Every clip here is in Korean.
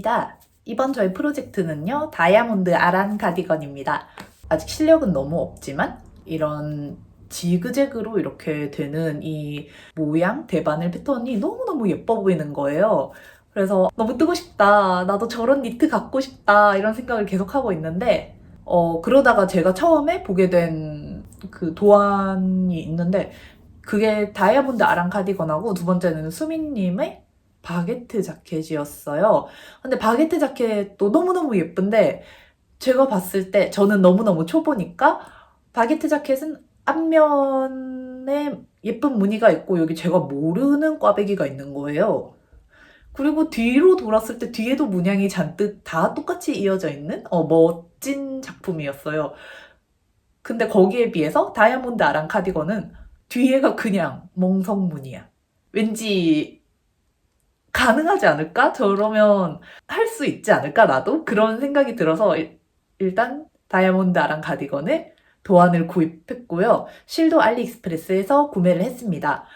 안녕하십니까. 이번 저희 프로젝트는요, 다이아몬드 아란 가디건입니다. 아직 실력은 너무 없지만, 이런 지그재그로 이렇게 되는 이 모양, 대바늘 패턴이 너무너무 예뻐 보이는 거예요. 그래서 너무 뜨고 싶다. 나도 저런 니트 갖고 싶다. 이런 생각을 계속 하고 있는데, 어, 그러다가 제가 처음에 보게 된 그 도안이 있는데, 그게 다이아몬드 아란 카디건하고 두 번째는 수민님의 바게트 자켓이었어요. 근데 바게트 자켓도 너무너무 예쁜데 제가 봤을 때 저는 너무너무 초보니까 바게트 자켓은 앞면에 예쁜 무늬가 있고 여기 제가 모르는 꽈배기가 있는 거예요. 그리고 뒤로 돌았을 때 뒤에도 문양이 잔뜩 다 똑같이 이어져 있는 어, 멋진 작품이었어요. 근데 거기에 비해서 다이아몬드 아랑 카디건은 뒤에가 그냥 멍석무늬야. 왠지 가능하지 않을까? 저러면 할 수 있지 않을까? 나도? 그런 생각이 들어서 일- 일단 다이아몬드 아랑 가디건을 도안을 구입했고요. 실도 알리익스프레스에서 구매를 했습니다.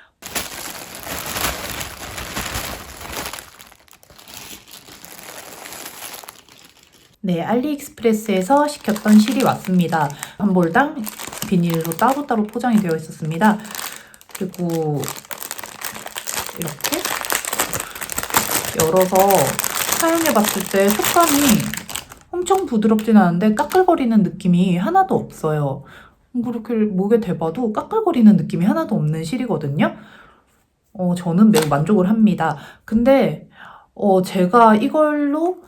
네, 알리익스프레스에서 시켰던 실이 왔습니다. 한 볼당 비닐로 따로따로 포장이 되어 있었습니다. 그리고 이렇게 열어서 사용해 봤을 때 속감이 엄청 부드럽진 않은데 까끌거리는 느낌이 하나도 없어요. 그렇게 목에 대봐도 까끌거리는 느낌이 하나도 없는 실이거든요. 어, 저는 매우 만족을 합니다. 근데 어, 제가 이걸로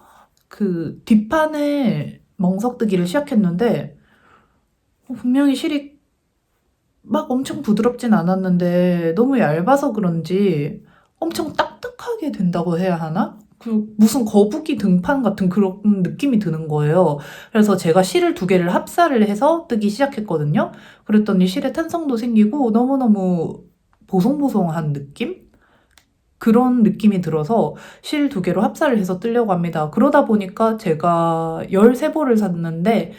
그 뒷판을 멍석뜨기를 시작했는데 어, 분명히 실이 막 엄청 부드럽진 않았는데 너무 얇아서 그런지 엄청 딱 딱하게 된다고 해야 하나? 그 무슨 거북이 등판 같은 그런 느낌이 드는 거예요. 그래서 제가 실을 두 개를 합사를 해서 뜨기 시작했거든요. 그랬더니 실의 탄성도 생기고 너무너무 보송보송한 느낌? 그런 느낌이 들어서 실 두 개로 합사를 해서 뜨려고 합니다. 그러다 보니까 제가 13볼을 샀는데,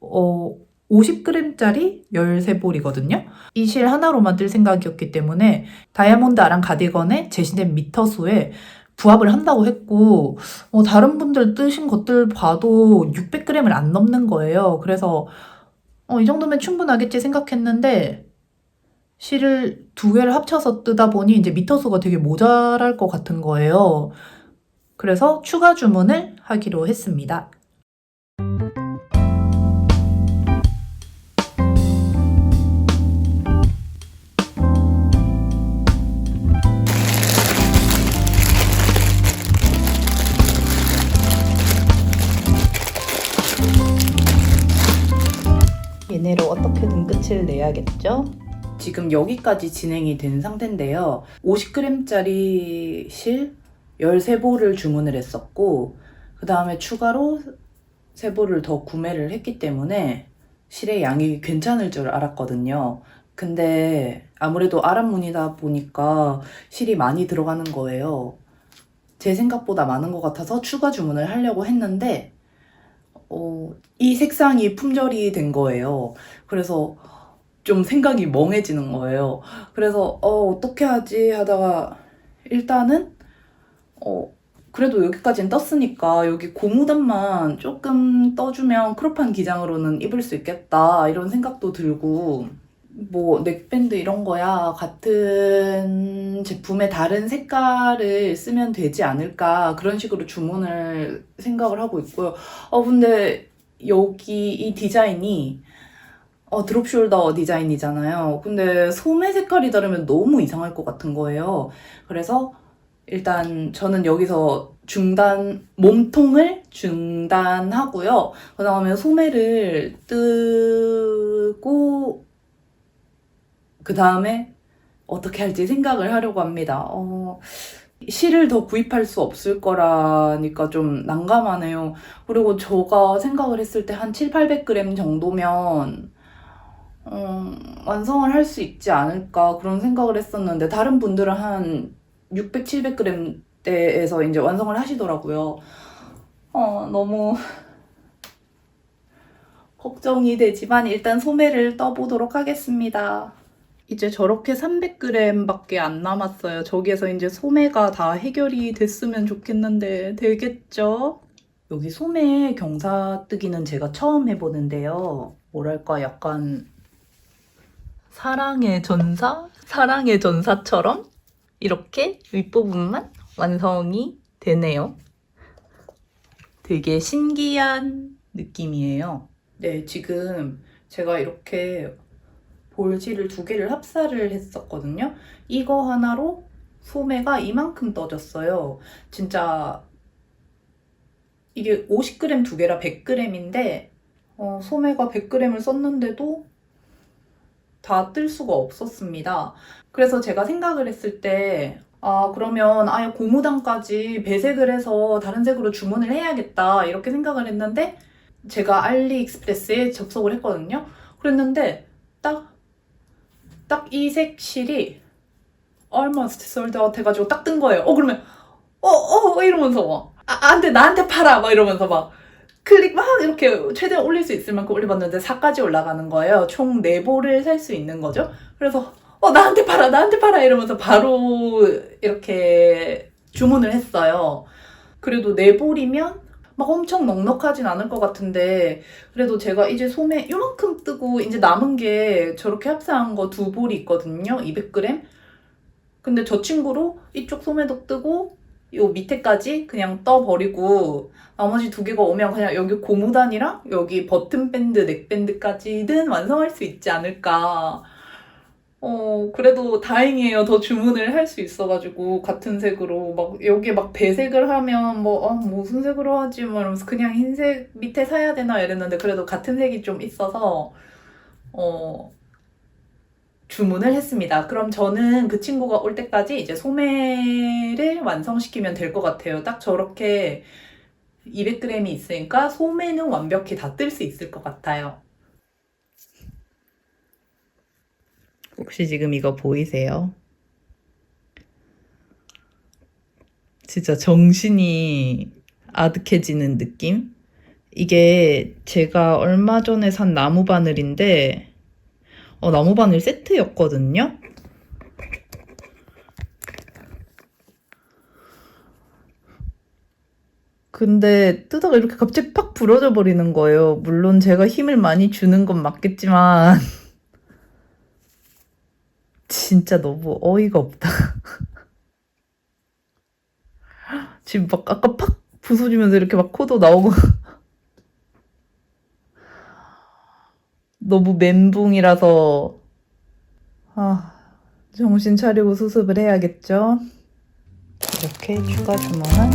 어, 50g짜리 13볼이거든요. 이 실 하나로만 뜰 생각이었기 때문에 다이아몬드 아랑 가디건에 제시된 미터 수에 부합을 한다고 했고, 어, 다른 분들 뜨신 것들 봐도 600g을 안 넘는 거예요. 그래서, 어, 이 정도면 충분하겠지 생각했는데, 실을 두 개를 합쳐서 뜨다 보니 이제 미터 수가 되게 모자랄 것 같은 거예요. 그래서 추가 주문을 하기로 했습니다. 끝을 내야겠죠? 지금 여기까지 진행이 된 상태인데요. 50g짜리 실 13볼을 주문을 했었고, 그 다음에 추가로 3볼을 더 구매를 했기 때문에 실의 양이 괜찮을 줄 알았거든요. 근데 아무래도 아란무늬다 보니까 실이 많이 들어가는 거예요. 제 생각보다 많은 것 같아서 추가 주문을 하려고 했는데, 어, 이 색상이 품절이 된 거예요. 그래서 좀 생각이 멍해지는 거예요. 그래서 어 어떻게 하지 하다가 일단은 어 그래도 여기까지는 떴으니까 여기 고무단만 조금 떠주면 크롭한 기장으로는 입을 수 있겠다 이런 생각도 들고 뭐 넥밴드 이런 거야 같은 제품의 다른 색깔을 쓰면 되지 않을까 그런 식으로 주문을 생각을 하고 있고요. 어 근데 여기 이 디자인이 어, 드롭 숄더 디자인이잖아요. 근데 소매 색깔이 다르면 너무 이상할 것 같은 거예요. 그래서 일단 저는 여기서 중단, 몸통을 중단하고요. 그 다음에 소매를 뜨고, 그 다음에 어떻게 할지 생각을 하려고 합니다. 어, 실을 더 구입할 수 없을 거라니까 좀 난감하네요. 그리고 제가 생각을 했을 때 한 7, 800g 정도면 음, 완성을 할 수 있지 않을까 그런 생각을 했었는데 다른 분들은 한 600, 700g 대에서 이제 완성을 하시더라고요. 어, 너무 걱정이 되지만 일단 소매를 떠보도록 하겠습니다. 이제 저렇게 300g밖에 안 남았어요. 저기에서 이제 소매가 다 해결이 됐으면 좋겠는데 되겠죠? 여기 소매 경사뜨기는 제가 처음 해보는데요. 뭐랄까 약간 사랑의 전사? 사랑의 전사처럼 이렇게 윗부분만 완성이 되네요. 되게 신기한 느낌이에요. 네, 지금 제가 이렇게 볼지를 두 개를 합사를 했었거든요. 이거 하나로 소매가 이만큼 떠졌어요. 진짜 이게 50g 두 개라 100g인데 어, 소매가 100g을 썼는데도 다 뜰 수가 없었습니다. 그래서 제가 생각을 했을 때 아, 그러면 아예 고무단까지 배색을 해서 다른 색으로 주문을 해야겠다. 이렇게 생각을 했는데 제가 알리익스프레스에 접속을 했거든요. 그랬는데 딱 딱 이 색 실이 almost sold out 해가지고 딱 뜬 거예요. 어 그러면 어 어 이러면서 막 아, 안 돼 나한테 팔아 막 이러면서 막 클릭 막 이렇게 최대한 올릴 수 있을 만큼 올려봤는데 4까지 올라가는 거예요. 총 4볼을 살 수 있는 거죠. 그래서 어 나한테 팔아 나한테 팔아 이러면서 바로 이렇게 주문을 했어요. 그래도 4볼이면 막 엄청 넉넉하진 않을 것 같은데 그래도 제가 이제 소매 요만큼 뜨고 이제 남은 게 저렇게 합사한 거 두 볼이 있거든요. 200g. 근데 저 친구로 이쪽 소매도 뜨고 요 밑에까지 그냥 떠버리고 나머지 두 개가 오면 그냥 여기 고무단이랑 여기 버튼 밴드, 넥밴드까지는 완성할 수 있지 않을까. 어, 그래도 다행이에요. 더 주문을 할 수 있어가지고, 같은 색으로. 막, 여기에 막 배색을 하면, 뭐, 아, 무슨 색으로 하지? 뭐 이러면서 그냥 흰색 밑에 사야 되나 이랬는데, 그래도 같은 색이 좀 있어서, 어, 주문을 했습니다. 그럼 저는 그 친구가 올 때까지 이제 소매를 완성시키면 될 것 같아요. 딱 저렇게 200g이 있으니까 소매는 완벽히 다 뜰 수 있을 것 같아요. 혹시 지금 이거 보이세요? 진짜 정신이 아득해지는 느낌? 이게 제가 얼마 전에 산 나무 바늘인데, 어, 나무 바늘 세트였거든요? 근데 뜨다가 이렇게 갑자기 팍 부러져 버리는 거예요. 물론 제가 힘을 많이 주는 건 맞겠지만, 진짜 너무 어이가 없다. 지금 막 아까 팍 부서지면서 이렇게 막 코도 나오고. 너무 멘붕이라서, 아, 정신 차리고 수습을 해야겠죠? 이렇게 추가 주문한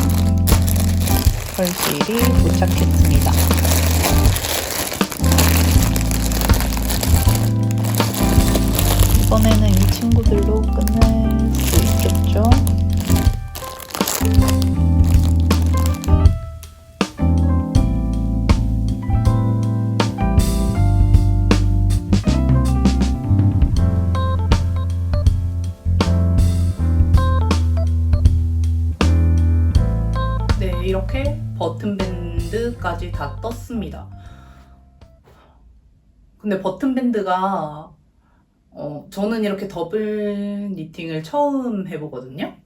펄실이 도착했습니다. 이번에는 이 친구들로 끝낼 수 있겠죠? 네, 이렇게 버튼 밴드까지 다 떴습니다. 근데 버튼 밴드가 어, 저는 이렇게 더블 니팅을 처음 해보거든요.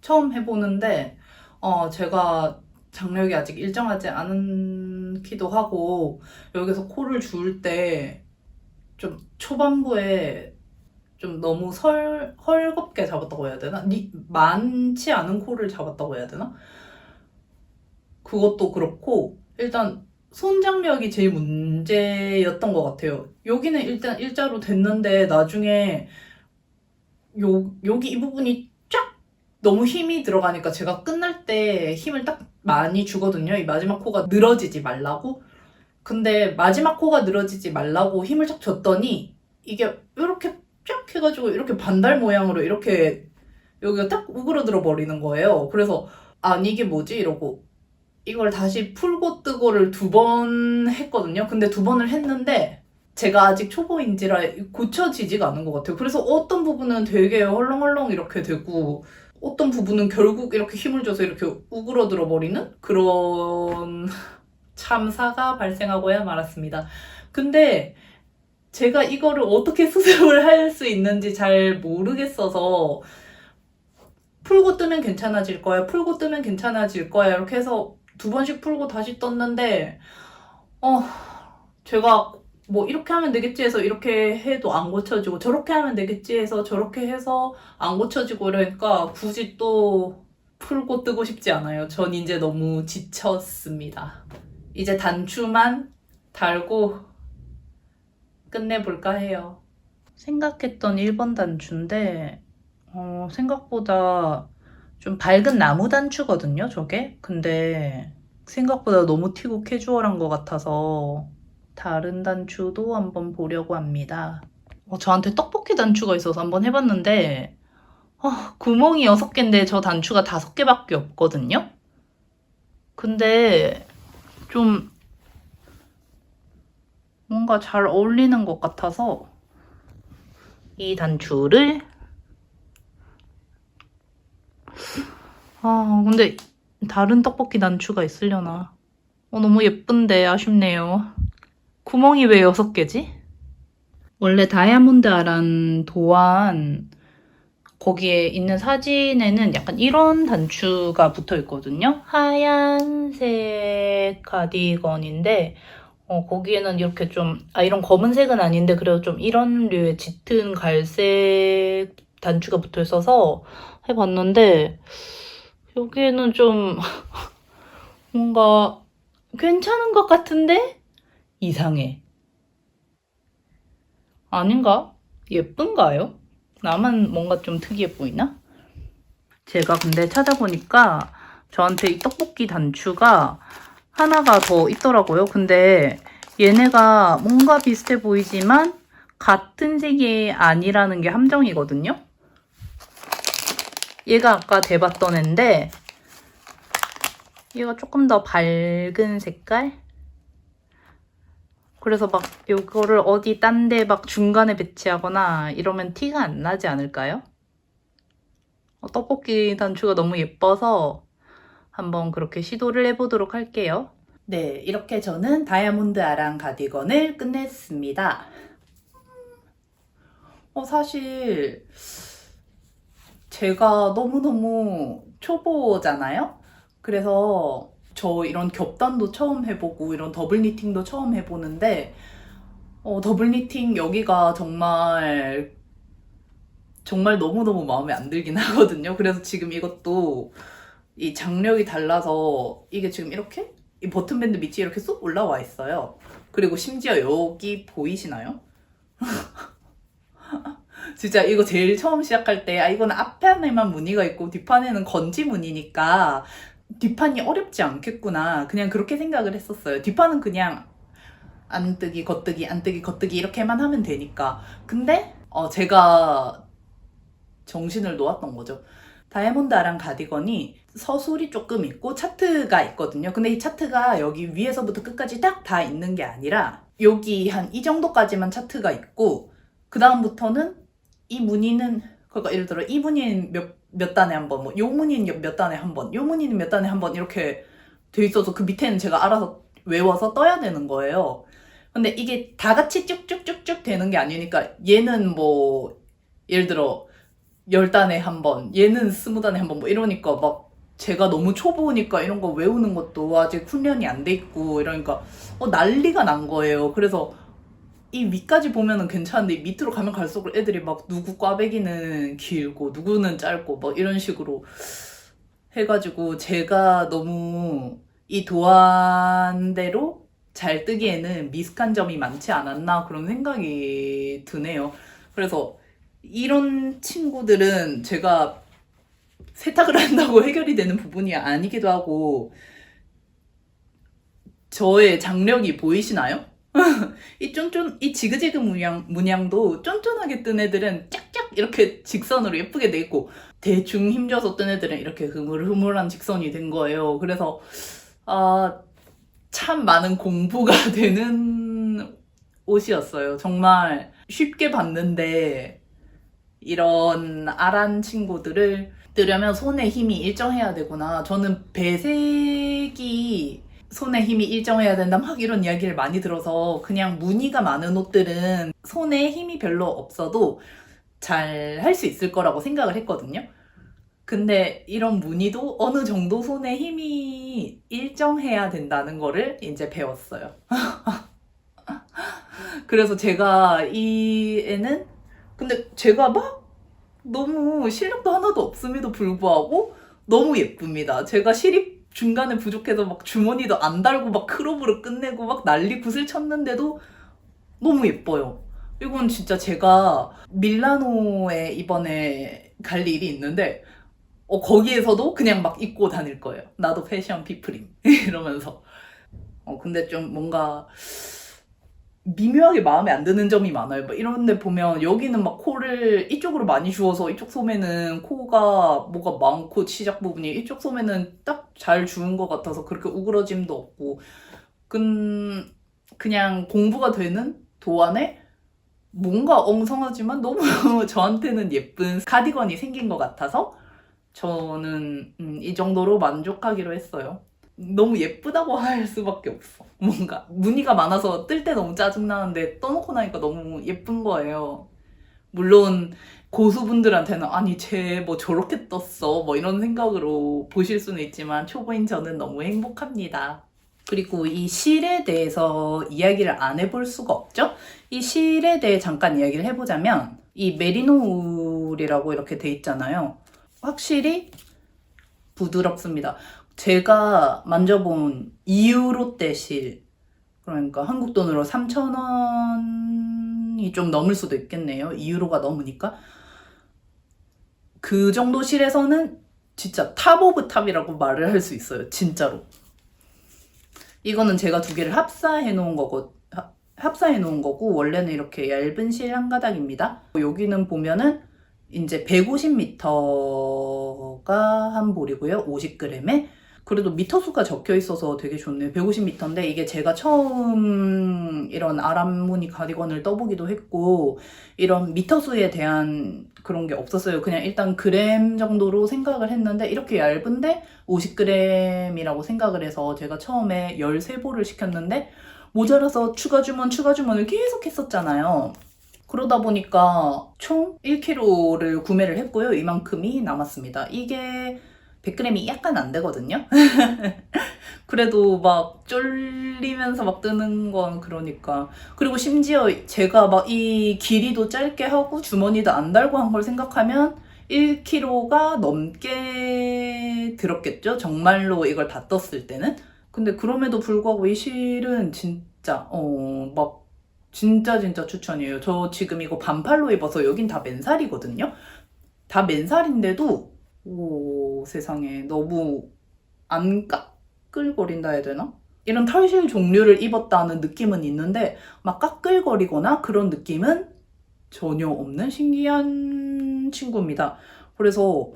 처음 해보는데, 어, 제가 장력이 아직 일정하지 않기도 하고, 여기서 코를 줄 때, 좀 초반부에 좀 너무 설, 헐겁게 잡았다고 해야 되나? 니, 많지 않은 코를 잡았다고 해야 되나? 그것도 그렇고, 일단 손장력이 제일 문제였던 것 같아요. 여기는 일단 일자로 됐는데 나중에 요, 여기 이 부분이 쫙 너무 힘이 들어가니까 제가 끝날 때 힘을 딱 많이 주거든요. 이 마지막 코가 늘어지지 말라고. 근데 마지막 코가 늘어지지 말라고 힘을 쫙 줬더니 이게 이렇게 쫙 해가지고 이렇게 반달 모양으로 이렇게 여기가 딱 우그러들어 버리는 거예요. 그래서 아니 이게 뭐지? 이러고 이걸 다시 풀고 뜨고를 두 번 했거든요. 근데 두 번을 했는데 제가 아직 초보인지라 고쳐지지가 않은 것 같아요. 그래서 어떤 부분은 되게 헐렁헐렁 이렇게 되고 어떤 부분은 결국 이렇게 힘을 줘서 이렇게 우그러들어 버리는 그런 참사가 발생하고야 말았습니다. 근데 제가 이거를 어떻게 수습을 할 수 있는지 잘 모르겠어서 풀고 뜨면 괜찮아질 거야. 풀고 뜨면 괜찮아질 거야. 이렇게 해서 두 번씩 풀고 다시 떴는데 어 제가 뭐 이렇게 하면 되겠지 해서 이렇게 해도 안 고쳐지고 저렇게 하면 되겠지 해서 저렇게 해서 안 고쳐지고 이러니까 굳이 또 풀고 뜨고 싶지 않아요. 전 이제 너무 지쳤습니다. 이제 단추만 달고 끝내볼까 해요. 생각했던 1번 단추인데 어, 생각보다 좀 밝은 나무 단추거든요, 저게. 근데 생각보다 너무 튀고 캐주얼한 것 같아서 다른 단추도 한번 보려고 합니다. 어, 저한테 떡볶이 단추가 있어서 한번 해봤는데 어, 구멍이 6개인데 저 단추가 5개밖에 없거든요? 근데 좀 뭔가 잘 어울리는 것 같아서 이 단추를 아 근데 다른 떡볶이 단추가 있으려나? 어, 너무 예쁜데 아쉽네요. 구멍이 왜 6개지? 원래 다이아몬드 아란 도안 거기에 있는 사진에는 약간 이런 단추가 붙어 있거든요. 하얀색 가디건인데 어, 거기에는 이렇게 좀, 아, 이런 검은색은 아닌데, 그래도 좀 이런 류의 짙은 갈색 단추가 붙어 있어서 해봤는데, 여기에는 좀, 뭔가, 괜찮은 것 같은데? 이상해. 아닌가? 예쁜가요? 나만 뭔가 좀 특이해 보이나? 제가 근데 찾아보니까, 저한테 이 떡볶이 단추가 하나가 더 있더라고요. 근데 얘네가 뭔가 비슷해 보이지만 같은 색이 아니라는 게 함정이거든요. 얘가 아까 대봤던 앤데 얘가 조금 더 밝은 색깔? 그래서 막 이거를 어디 딴 데 막 중간에 배치하거나 이러면 티가 안 나지 않을까요? 어, 떡볶이 단추가 너무 예뻐서 한번 그렇게 시도를 해보도록 할게요. 네, 이렇게 저는 다이아몬드 아랑 가디건을 끝냈습니다. 어, 사실 제가 너무너무 초보잖아요? 그래서 저 이런 겹단도 처음 해보고 이런 더블 니팅도 처음 해보는데 어, 더블 니팅 여기가 정말 정말 너무너무 마음에 안 들긴 하거든요. 그래서 지금 이것도 이 장력이 달라서 이게 지금 이렇게 이 버튼 밴드 밑이 이렇게 쏙 올라와 있어요. 그리고 심지어 여기 보이시나요? 진짜 이거 제일 처음 시작할 때 아 이거는 앞판에만 무늬가 있고 뒷판에는 건지 무늬니까 뒷판이 어렵지 않겠구나 그냥 그렇게 생각을 했었어요. 뒷판은 그냥 안뜨기 겉뜨기 안뜨기 겉뜨기 이렇게만 하면 되니까 근데 어 제가 정신을 놓았던 거죠. 다이아몬드 아랑 가디건이 서술이 조금 있고 차트가 있거든요. 근데 이 차트가 여기 위에서부터 끝까지 딱 다 있는 게 아니라 여기 한 이 정도까지만 차트가 있고 그 다음부터는 이 무늬는 그러니까 예를 들어 이 무늬는 몇, 몇 단에 한 번, 뭐요 무늬는 몇 단에 한 번, 요 무늬는 몇 단에 한 번 이렇게 돼 있어서 그 밑에는 제가 알아서 외워서 떠야 되는 거예요. 근데 이게 다 같이 쭉쭉쭉쭉 되는 게 아니니까 얘는 뭐 예를 들어 열 단에 한 번, 얘는 스무 단에 한 번, 뭐 이러니까 막 제가 너무 초보니까 이런 거 외우는 것도 아직 훈련이 안 돼 있고 이러니까 어, 난리가 난 거예요. 그래서 이 위까지 보면은 괜찮은데 밑으로 가면 갈수록 애들이 막 누구 꽈배기는 길고 누구는 짧고 뭐 이런 식으로 해가지고 제가 너무 이 도안대로 잘 뜨기에는 미숙한 점이 많지 않았나 그런 생각이 드네요. 그래서 이런 친구들은 제가 세탁을 한다고 해결이 되는 부분이 아니기도 하고 저의 장력이 보이시나요? 이 쫀쫀 이 지그재그 문양 문양도 쫀쫀하게 뜬 애들은 짝짝 이렇게 직선으로 예쁘게 돼 있고 대충 힘줘서 뜬 애들은 이렇게 흐물흐물한 직선이 된 거예요. 그래서 아, 참 많은 공부가 되는 옷이었어요. 정말 쉽게 봤는데 이런 아란 친구들을 뜨려면 손에 힘이 일정해야 되구나. 저는 배색이 손에 힘이 일정해야 된다 막 이런 이야기를 많이 들어서 그냥 무늬가 많은 옷들은 손에 힘이 별로 없어도 잘 할 수 있을 거라고 생각을 했거든요. 근데 이런 무늬도 어느 정도 손에 힘이 일정해야 된다는 거를 이제 배웠어요. 그래서 제가 이 애는 근데 제가 막 너무 실력도 하나도 없음에도 불구하고 너무 예쁩니다. 제가 실입 중간에 부족해서 막 주머니도 안 달고 막 크롭으로 끝내고 막 난리 굿을 쳤는데도 너무 예뻐요. 이건 진짜 제가 밀라노에 이번에 갈 일이 있는데 어, 거기에서도 그냥 막 입고 다닐 거예요. 나도 패션 피플임 이러면서. 어, 근데 좀 뭔가 미묘하게 마음에 안 드는 점이 많아요. 막 이런 데 보면 여기는 막 코를 이쪽으로 많이 주어서 이쪽 소매는 코가 뭐가 많고 시작 부분이 이쪽 소매는 딱 잘 주은 것 같아서 그렇게 우그러짐도 없고 근 그냥 공부가 되는 도안에 뭔가 엉성하지만 너무 저한테는 예쁜 카디건이 생긴 것 같아서 저는 음, 이 정도로 만족하기로 했어요. 너무 예쁘다고 할 수밖에 없어. 뭔가 무늬가 많아서 뜰 때 너무 짜증나는데 떠놓고 나니까 너무 예쁜 거예요. 물론 고수분들한테는 아니 쟤 뭐 저렇게 떴어 뭐 이런 생각으로 보실 수는 있지만 초보인 저는 너무 행복합니다. 그리고 이 실에 대해서 이야기를 안 해볼 수가 없죠. 이 실에 대해 잠깐 이야기를 해보자면 이 메리노 울이라고 이렇게 돼 있잖아요. 확실히 부드럽습니다. 제가 만져본 2유로대 실 그러니까 한국 돈으로 3,000원이 좀 넘을 수도 있겠네요. 2유로가 넘으니까 그 정도 실에서는 진짜 탑 오브 탑이라고 말을 할 수 있어요. 진짜로. 이거는 제가 두 개를 합사해 놓은 거고 하- 합사해 놓은 거고 원래는 이렇게 얇은 실 한 가닥입니다. 여기는 보면은 이제 150m가 한 볼이고요. 50g에 그래도 미터 수가 적혀 있어서 되게 좋네요. 150m인데 이게 제가 처음 이런 아람무늬 가디건을 떠보기도 했고 이런 미터 수에 대한 그런 게 없었어요. 그냥 일단 그램 정도로 생각을 했는데 이렇게 얇은데 50g이라고 생각을 해서 제가 처음에 13볼을 시켰는데 모자라서 추가 주문 추가 주문을 계속 했었잖아요. 그러다 보니까 총 1kg를 구매를 했고요. 이만큼이 남았습니다. 이게 100g이 약간 안 되거든요. 그래도 막 쫄리면서 막 뜨는 건 그러니까. 그리고 심지어 제가 막 이 길이도 짧게 하고 주머니도 안 달고 한 걸 생각하면 1kg가 넘게 들었겠죠? 정말로 이걸 다 떴을 때는. 근데 그럼에도 불구하고 이 실은 진짜, 어, 막 진짜 진짜 추천이에요. 저 지금 이거 반팔로 입어서 여긴 다 맨살이거든요. 다 맨살인데도 오 세상에 너무 안 까끌거린다 해야 되나? 이런 털실 종류를 입었다는 느낌은 있는데 막 까끌거리거나 그런 느낌은 전혀 없는 신기한 친구입니다. 그래서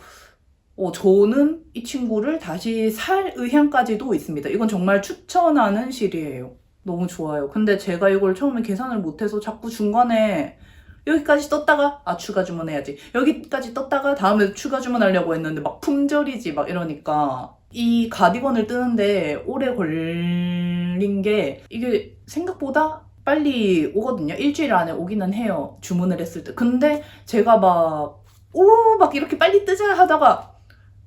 어, 저는 이 친구를 다시 살 의향까지도 있습니다. 이건 정말 추천하는 실이에요. 너무 좋아요. 근데 제가 이걸 처음에 계산을 못해서 자꾸 중간에 여기까지 떴다가 아 추가 주문해야지. 여기까지 떴다가 다음에 추가 주문하려고 했는데 막 품절이지 막 이러니까. 이 가디건을 뜨는데 오래 걸린 게 이게 생각보다 빨리 오거든요. 일주일 안에 오기는 해요 주문을 했을 때. 근데 제가 막 오 막 이렇게 빨리 뜨자 하다가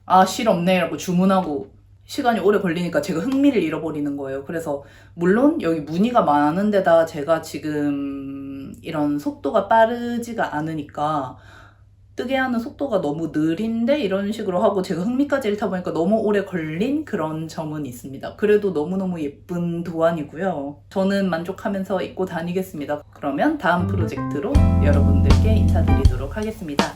아 실 없네 라고 주문하고 시간이 오래 걸리니까 제가 흥미를 잃어버리는 거예요. 그래서 물론 여기 무늬가 많은 데다 제가 지금 이런 속도가 빠르지가 않으니까 뜨게 하는 속도가 너무 느린데 이런 식으로 하고 제가 흥미까지 잃다 보니까 너무 오래 걸린 그런 점은 있습니다. 그래도 너무너무 예쁜 도안이고요. 저는 만족하면서 입고 다니겠습니다. 그러면 다음 프로젝트로 여러분들께 인사드리도록 하겠습니다.